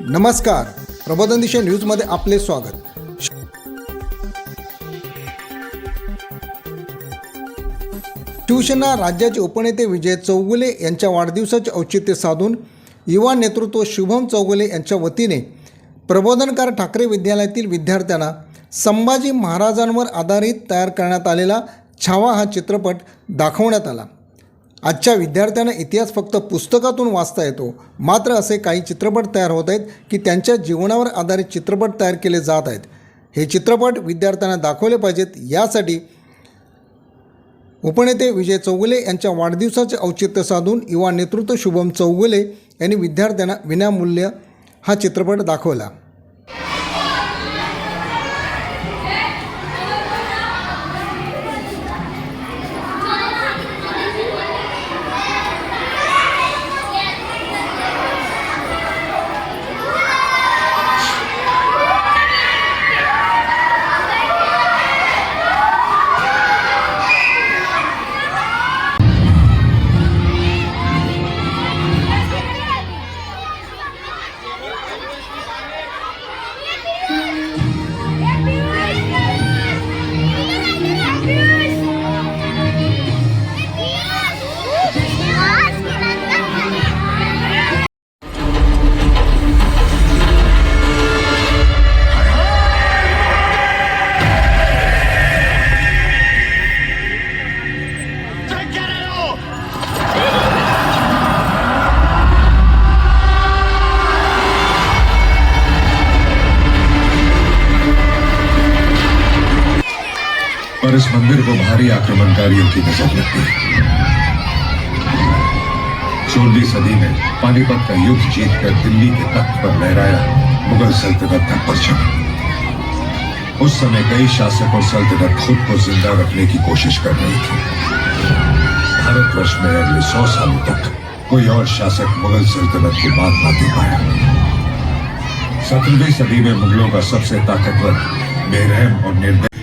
नमस्कार. प्रबोधन दिशा न्यूजमध्ये आपले स्वागत. शिवसेना राज्याचे उपनेते विजय चौगुले यांच्या वाढदिवसाचे औचित्य साधून युवा नेतृत्व शुभम चौगुले यांच्या वतीने प्रबोधनकार ठाकरे विद्यालयातील विद्यार्थ्यांना संभाजी महाराजांवर आधारित तयार करण्यात आलेला छावा हा चित्रपट दाखवण्यात आला. आजच्या विद्यार्थ्यांना इतिहास फक्त पुस्तकातून वाचता येतो. मात्र असे काही चित्रपट तयार होत आहेत की त्यांच्या जीवनावर आधारित चित्रपट तयार केले जात आहेत. हे चित्रपट विद्यार्थ्यांना दाखवले पाहिजेत. यासाठी उपनेते विजय चौगुले यांच्या वाढदिवसाचे औचित्य साधून युवा नेतृत्व शुभम चौगुले यांनी विद्यार्थ्यांना विनामूल्य हा चित्रपट दाखवला. पर इस मंदिर को भारी आक्रमणकारियों की नज़र लग गई सोलहवीं सदी में पानीपत का युद्ध जीतकर दिल्ली के तख्त पर लहराया मुगल सल्तनत का परचम। उस समय कई शासक और सल्तनत खुद को ज़िंदा रखने की कोशिश कर रही थी। भारतवर्ष में अगले सौ सालों तक कोई और शासक मुगल सल्तनत की बात ना दे पाया। सत्रहवीं सदी में मुगलों का सबसे ताकतवर, बेरहम और निर्दय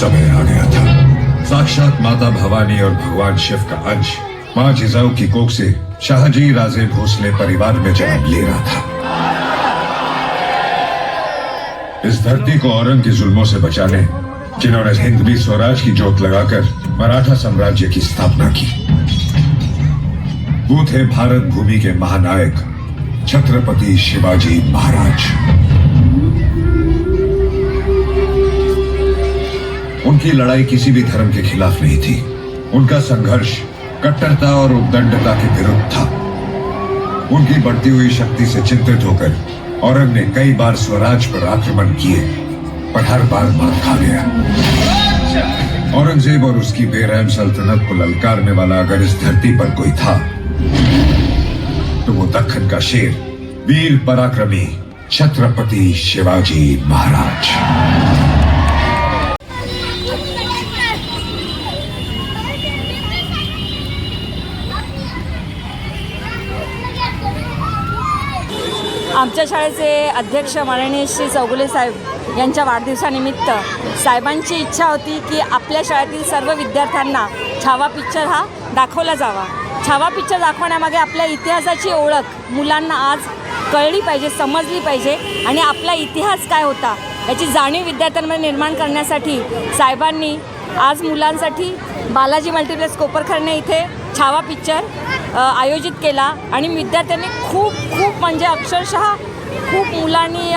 समय आ गया था। साक्षात माता भवानी और भगवान शिव का अंश माँ जिजाऊ की कोख से शाहजी राजे भोसले परिवार में जन्म ले रहा था। इस धरती को औरंग के जुल्मों से बचाने, जिन्होंने हिंदवी स्वराज की जोत लगाकर मराठा साम्राज्य की स्थापना की। वो थे भारत भूमि के महानायक छत्रपति शिवाजी महाराज। उनकी लड़ाई किसी भी धर्म के खिलाफ नहीं थी। उनका संघर्ष कट्टरता और उद्दंडता के विरुद्ध था। उनकी बढ़ती हुई शक्ति से चिंतित होकर औरंग ने कई बार स्वराज पर आक्रमण किए, पर हर बार मार खा गया। औरंगज़ेब और उसकी बेरहम सल्तनत को ललकारने वाला अगर इस धरती पर कोई था तो वो दखन का शेर, वीर पराक्रमी छत्रपति शिवाजी महाराज। आमच्या शाळेचे अध्यक्ष माननीय श्री चौगुले साहेब यांच्या वाढदिवसानिमित्त साहेबांची इच्छा होती की आपल्या शाळेतील सर्व विद्यार्थ्यांना छावा पिक्चर हा दाखवला जावा. छावा पिक्चर दाखवण्यामागे आपल्या इतिहासाची ओळख मुलांना आज कळली पाहिजे समजली पाहिजे आणि आपला इतिहास काय होता याची जाणीव विद्यार्थ्यांमध्ये निर्माण करण्यासाठी साहेबांनी आज मुलांसाठी बालाजी मल्टिप्लेक्स कोपरखरणे इथे छावा पिक्चर आयोजित केला. आणि विद्यार्थ्यांनी खूप खूप म्हणजे अक्षरशः खूप मुलांनी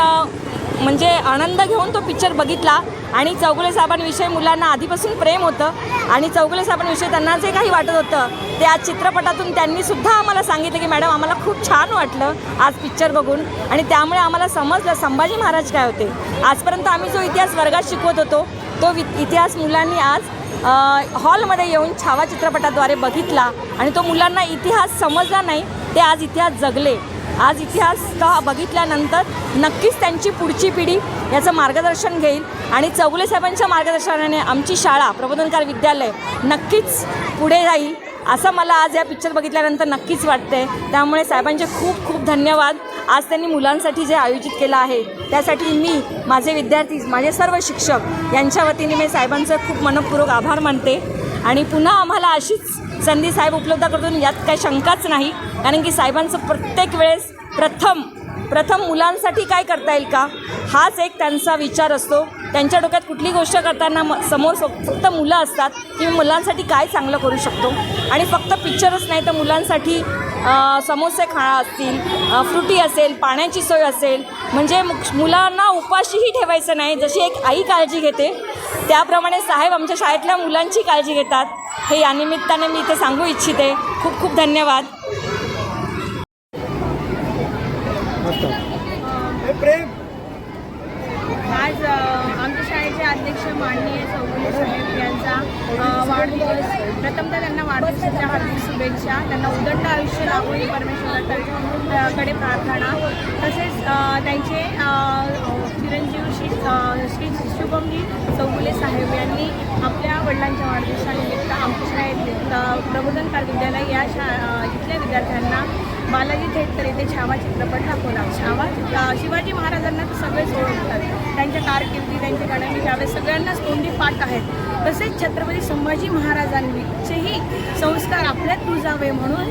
म्हणजे आनंद घेऊन तो पिक्चर बघितला. आणि चौगुले साहेबांविषयी मुलांना आधीपासून प्रेम होतं. आणि चौगुले साहेबांविषयी त्यांना जे काही वाटत होतं ते आज चित्रपटातून त्यांनी सुद्धा आम्हाला सांगितलं की मॅडम आम्हाला खूप छान वाटलं आज पिक्चर बघून. आणि त्यामुळे आम्हाला समजलं संभाजी महाराज काय होते. आजपर्यंत आम्ही जो इतिहास वर्गात शिकवत होतो तो वि इतिहास मुलांनी आज हॉलमध्ये येऊन छावा चित्रपटाद्वारे बघितला आणि तो मुलांना इतिहास समजला नाही ते आज इतिहास जगले. आज इतिहास का बघितल्यानंतर नक्कीच त्यांची पुढची पिढी याचं मार्गदर्शन घेईल. आणि चौगुले साहेबांच्या मार्गदर्शनाने आमची शाळा प्रबोधनकार विद्यालय नक्कीच पुढे जाईल असं मला आज या पिक्चर बघितल्यानंतर नक्कीच वाटते त्यामुळे साहेबांचे खूप खूप धन्यवाद. आज त्यांनी मुलांसाठी जे आयोजित केलं आहे त्यासाठी मी माझे विद्यार्थी माझे सर्व शिक्षक यांच्या वतीने मी साहेबांचं खूप मनपूर्वक आभार मानते. आणि पुन्हा आम्हाला अशीच संधी साहेब उपलब्ध करतो यात काही शंकाच नाही कारण की साहेबांचं प्रत्येक वेळेस प्रथम प्रथम मुलांसाठी काय करता येईल का? हाच एक त्यांचा विचार असतो. त्यांच्या डोक्यात कुठली गोष्ट करताना म समोर फक्त मुलं असतात की मी मुलांसाठी काय चांगलं करू शकतो? आणि फक्त पिक्चरच नाही तर मुलांसाठी समोसे खा असतील फ्रुटी असेल पाण्याची सोय असेल म्हणजे मु- मुलांना उपाशीही ठेवायचं नाही. जशी एक आई काळजी घेते त्याप्रमाणे साहेब आमच्या शाळेतल्या मुलांची काळजी घेतात. हे यानिमित्ताने मी इथे सांगू इच्छिते. खूप खूप धन्यवाद. वाढदिवस. प्रथमतः त्यांना वाढदिवसाच्या हार्दिक शुभेच्छा. त्यांना उदंड आयुष्य लाभो ही परमेश्वराकडे कडे प्रार्थना. तसेच त्यांचे चिरंजीव श्री श्री शुभमजी चौगुले साहेब यांनी आपल्या वडिलांच्या वाढदिवसानिमित्त आमच्या शाळेत प्रबोधनकार विद्यालय या शा इथल्या विद्यार्थ्यांना बालाजी थिएटर येथे छावा चित्रपट दाखवला छावा चित्र शिवाजी महाराजांना तर सगळेच ओळखतात त्यांच्या कारकिर्दी त्यांचे गाण्याची त्यावेळेस सगळ्यांनाच तोंडी पाठ आहेत तसेच छत्रपती संभाजी महाराजांचेही संस्कार आपल्यात रुजावे म्हणून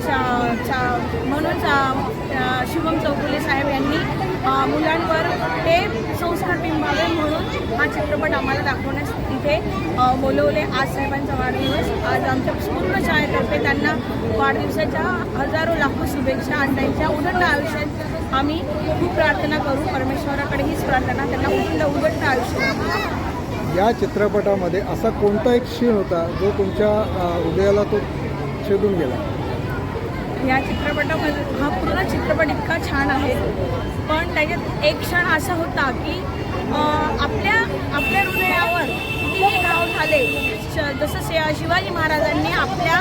शा- म्हणून शिवम शुभम चौगुले साहेब यांनी मुलांवर ते संस्कार बिंबावे म्हणून हा चित्रपट आम्हाला दाखवण्यास इथे बोलवले. आज साहेबांचा वाढदिवस. आज आमच्या पूर्ण शाळेतर्फे त्यांना वाढदिवसाच्या हजारो लाखो शुभेच्छा आणि त्यांच्या उदंड आयुष्यात आम्ही खूप प्रार्थना करू. परमेश्वराकडे हीच प्रार्थना. त्यांना उदंड उदंड आयुष्य या चित्रपटामध्ये असा कोणता एक क्षीण होता जो तुमच्या हृदयाला तो छेदून गेला? या चित्रपटामध्ये हा पूर्ण चित्रपट इतका छान आहे. पण त्याच्यात एक क्षण असा होता की आपल्या आपल्या हृदयावर कितीही घाव झाले. श जसं शि शिवाजी महाराजांनी आपल्या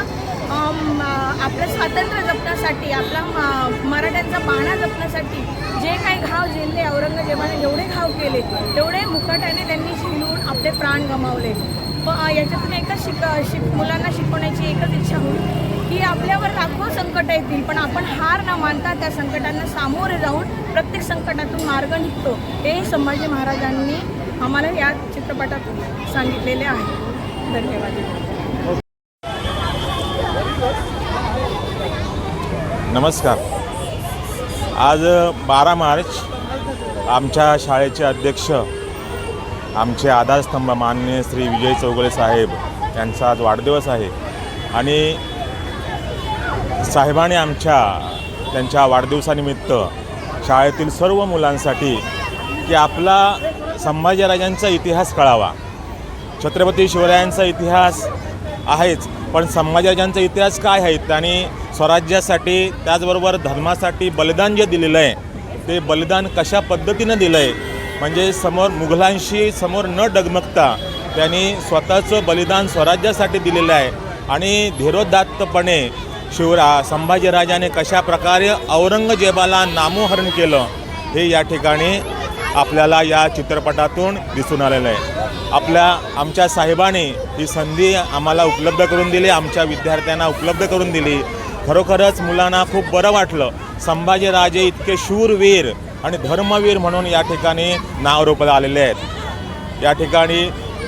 आपलं स्वातंत्र्य जपण्यासाठी आपला म- मराठ्यांचा बाणा जपण्यासाठी जे काही घाव झेलले औरंगजेबाने जेवढे घाव केले तेवढे मुकाट्याने त्यांनी झेलून आपले प्राण गमावले. प याच्यातून एकच शिक शिक मुलांना शिकवण्याची एकच इच्छा होती. की आपल्यावर लाखो संकट येतील पण आपण हार न मानता त्या संकटांना सामोरे जाऊन प्रत्येक संकटातून मार्ग निघतो हे संभाजी महाराजांनी आम्हाला या चित्रपटात सांगितलेले आहे. धन्यवाद. नमस्कार. आज बारा मार्च आमच्या शाळेचे अध्यक्ष आमचे आधारस्तंभ माननीय श्री विजय चौगले साहेब यांचा आज वाढदिवस आहे. आणि साहेबाने आमच्या त्यांच्या वाढदिवसानिमित्त शाळेतील सर्व मुलांसाठी की आपला संभाजीराजांचा इतिहास कळावा. छत्रपती शिवरायांचा इतिहास आहेच पण संभाजीराजांचा इतिहास काय आहे? आणि स्वराज्यासाठी त्याचबरोबर धर्मासाठी बलिदान जे दिलेलं आहे ते बलिदान कशा पद्धतीनं दिलं आहे म्हणजे समोर मुघलांशी समोर न डगमगता त्यांनी स्वतःचं बलिदान स्वराज्यासाठी दिलेलं आहे. आणि धीरोदात्तपणे शिवरा संभाजीराजाने कशा प्रकारे औरंगजेबाला नामोहरण केलं हे या ठिकाणी आपल्याला या चित्रपटातून दिसून आलेलं आहे. आपल्या आमच्या साहेबाने ही संधी आम्हाला उपलब्ध करून दिली आमच्या विद्यार्थ्यांना उपलब्ध करून दिली. खरोखरच मुलांना खूप बरं वाटलं. संभाजीराजे इतके शूरवीर आणि धर्मवीर म्हणून या ठिकाणी नाव रोपलं आलेले आहेत. या ठिकाणी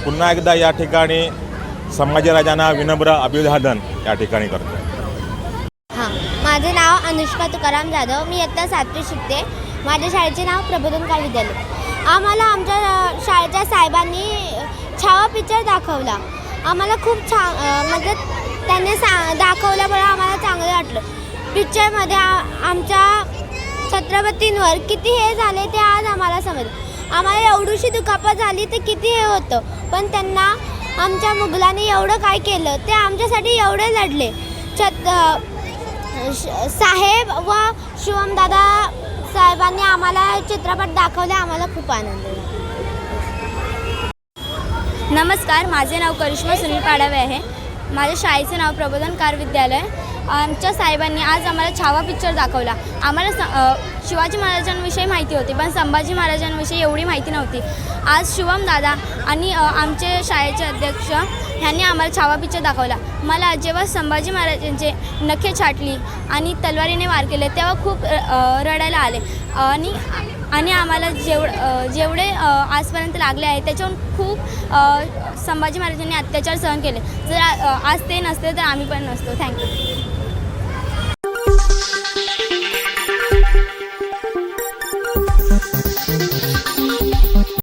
पुन्हा एकदा या ठिकाणी संभाजीराजांना विनम्र अभिवादन या ठिकाणी करतो माझे नाव अनुष्का तुकाराम जाधव. मी इयत्ता सातवी शिकते. माझ्या शाळेचे नाव प्रबोधनकार विद्यालय. आम्हाला आमच्या शाळेच्या साहेबांनी छावा पिक्चर दाखवला. आम्हाला खूप छान म्हणजे त्याने सा दाखवल्यामुळे आम्हाला चांगलं वाटलं. पिक्चरमध्ये आमच्या छत्रपतींवर किती हे झाले ते आज आम्हाला समजलं. आम्हाला एवढीशी दुखापत झाली तर किती हे होतं. पण त्यांना आमच्या मुघलांनी एवढं काय केलं ते आमच्यासाठी एवढे लढले. छत साहेब व शिवमदादा साहेबांनी आम्हाला चित्रपट दाखवले आम्हाला खूप आनंद झाला. नमस्कार माझे नाव करिश्मा सुनील पाडावे आहे. माझ्या शाळेचे नाव प्रबोधनकार विद्यालय. आमच्या साहेबांनी आज आम्हाला छावा पिक्चर दाखवला. आम्हाला स शिवाजी महाराजांविषयी माहिती होती पण संभाजी महाराजांविषयी एवढी माहिती नव्हती. आज शिवम दादा आणि आमचे शाळेचे अध्यक्ष ह्यांनी आम्हाला छावा पिक्चर दाखवला. मला जेव्हा संभाजी महाराजांचे नखे छाटली आणि तलवारीने वार केले तेव्हा खूप रडायला आले. आणि आणि आम्हाला जेव जेवढे आजपर्यंत लागले आहे त्याच्याहून खूप संभाजी महाराजांनी अत्याचार सहन केले. जर आज ते नसते तर आम्ही पण नसतो. थँक्यू